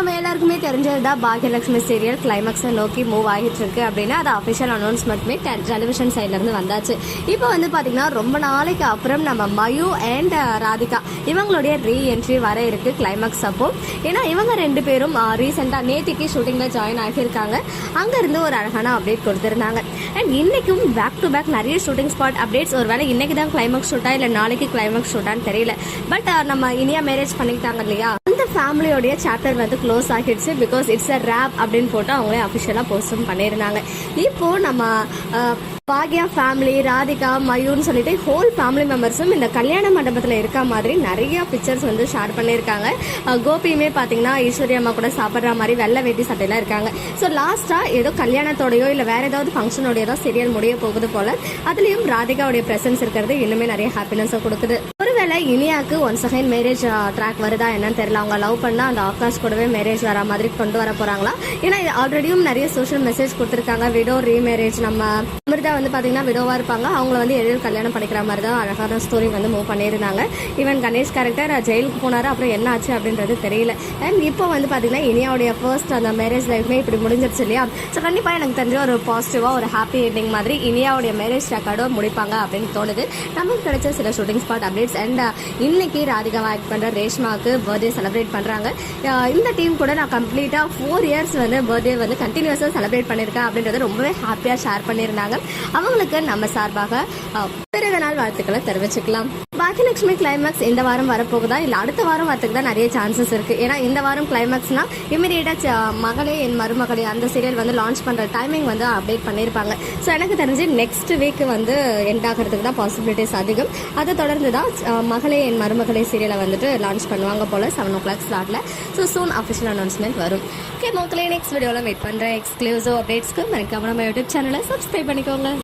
நம்ம எல்லாருக்குமே தெரிஞ்சது தான் பாக்யலட்சுமி சீரியல் கிளைமேக்ஸை நோக்கி மூவ் ஆகிட்டு இருக்கு அப்படின்னா அது அஃபிஷியல் அனௌன்ஸ்மெண்ட்மே டெலிவிஷன் சைட்லேருந்து வந்தாச்சு. இப்போ வந்து பார்த்தீங்கன்னா ரொம்ப நாளைக்கு அப்புறம் நம்ம மயு அண்ட் ராதிகா இவங்களுடைய ரீ என்ட்ரி வர இருக்கு கிளைமேக்ஸ் அப்போ. ஏன்னா இவங்க ரெண்டு பேரும் ரீசெண்டாக நேத்திக்கு ஷூட்டிங்கில் ஜாயின் ஆகியிருக்காங்க. அங்கேருந்து ஒரு அழகான அப்டேட் கொடுத்துருந்தாங்க. அண்ட் இன்னைக்கும் பேக் டு பேக் நிறைய ஷூட்டிங் ஸ்பாட் அப்டேட்ஸ் ஒரு வேலை இன்னைக்கு தான் கிளைமேக்ஸ் ஷூட்டா இல்லை நாளைக்கு கிளைமேக்ஸ் ஷூட்டான்னு தெரியல. பட் நம்ம இனியா மேரேஜ் பண்ணிக்கிட்டாங்க இல்லையா? இந்த ஃபேமிலியோடைய சாப்டர் வந்து க்ளோஸ் ஆகிடுச்சு பிகாஸ் இட்ஸ் அ ரேப் அப்படின்னு போட்டு அவங்களே அஃபிஷியலாக போஸ்டும் பண்ணியிருந்தாங்க. இப்போ நம்ம பாக்யா ஃபேமிலி ராதிகா மயூன்னு சொல்லிட்டு ஹோல் ஃபேமிலி மெம்பர்ஸும் இந்த கல்யாண மண்டபத்தில் இருக்க மாதிரி நிறைய பிக்சர்ஸ் வந்து ஷேர் பண்ணியிருக்காங்க. கோபியுமே பார்த்தீங்கன்னா ஈஸ்வரி அம்மா கூட சாப்பிட்ற மாதிரி வெள்ளை வேட்டி சட்டையெல்லாம் இருக்காங்க. ஸோ லாஸ்ட்டாக ஏதோ கல்யாணத்தோடயோ இல்லை வேறு ஏதாவது ஃபங்க்ஷனோடையோ தான் சீரியல் முடிய போகுது போல். அதுலேயும் ராதிகாவுடைய ப்ரெசன்ஸ் இருக்கிறது இன்னுமே நிறைய ஹாப்பினஸை கொடுக்குது. ஒருவேளை இனியாக்கு ஒன்ஸ் அகைன் மேரேஜ் ட்ராக் வருதா என்னன்னு தெரியல. அவங்க லவ் பண்ணா அந்த ஆகாஷ் கூடவே மேரேஜ் வர மாதிரி கொண்டு வர போறாங்களா? ஏன்னா ஆல்ரெடியும் நிறைய சோஷியல் மெசேஜ் கொடுத்துருக்காங்க. விடோ ரீமேரேஜ் நம்ம அமிர்தா வந்து பாத்தீங்கன்னா விடோவா இருப்பாங்க. அவங்கள வந்து எழில் கல்யாணம் பண்ணிக்கிற மாதிரி தான் அழகான ஸ்டோரி வந்து மூவ் பண்ணியிருந்தாங்க. ஈவன் கணேஷ் கேரக்டர் ஜெயிலுக்கு போனாரு? அப்புறம் என்ன ஆச்சு அப்படின்றது தெரியல. அண்ட் இப்போ வந்து பாத்தீங்கன்னா இனியாவுடைய ஃபர்ஸ்ட் அந்த மேரேஜ் லைஃப்மே இப்படி முடிஞ்சிருச்சு இல்லையா? ஸோ கண்டிப்பா எனக்கு தெரிஞ்ச ஒரு பாசிட்டிவா ஒரு ஹாப்பி எண்டிங் மாதிரி இனியாவுடைய மேரேஜ் ரெக்கார்டோ முடிப்பாங்க அப்படின்னு தோணுது. நமக்கு கிடைச்ச சில ஷூட்டிங் ஸ்பாட் அப்டேட்ஸ் அண்ட் இன்னைக்கு ராதிகாவை ஆக்ட் பண்ற ரேஷ்மாவுக்கு பர்த்டே செலிப்ரேட் பண்றாங்க. இந்த டீம் கூட நான் கம்ப்ளீட்டா ஃபோர் இயர்ஸ் வந்து பர்த்டே வந்து கண்டினியூஸா செலிப்ரேட் பண்ணியிருக்கேன் அப்படின்றத ரொம்பவே ஹாப்பியா ஷேர் பண்ணியிருந்தாங்க. அவங்களுக்கு நம்ம சார்பாக பிறகு பிறந்த நாள் வாழ்த்துக்களை தெரிவிச்சுக்கலாம். பாக்கியலட்சுமி கிளைமேக்ஸ் இந்த வாரம் வரப்போகுதா? இல்லை அடுத்த வாரம் வரத்துக்கு தான் நிறைய சான்சஸ் இருக்கு. ஏன்னா இந்த வாரம் கிளைமேக்ஸ்னா இமீடியட்டா மகளே என் மருமகளே அந்த சீரியல் வந்து லான்ச் பண்ற டைமிங் வந்து அப்டேட் பண்ணியிருப்பாங்க. ஸோ எனக்கு தெரிஞ்சு நெக்ஸ்ட் வீக் வந்து எண்ட் ஆகிறதுக்கு தான் பாசிபிலிட்டிஸ் அதிகம். அதை தொடர்ந்து தான் மகளே என் மருமகளே சீரியலை வந்துட்டு லான்ச் பண்ணுவாங்க போல செவன் ஓ கிளாக் ஸ்லாட்டில் ஸோ சூன் அஃபிஷியல் அனௌன்ஸ்மெண்ட் வரும். ஓகே மக்களே நெக்ஸ்ட் வீடியோவில் வெயிட் பண்ணுறேன் எக்ஸ்க்ளூசிவ் அப்டேட்ஸ்க்கு மறக்காம நம்ம யூடியூப் சேனலை சப்ஸ்கிரைப் பண்ணிக்கோங்க.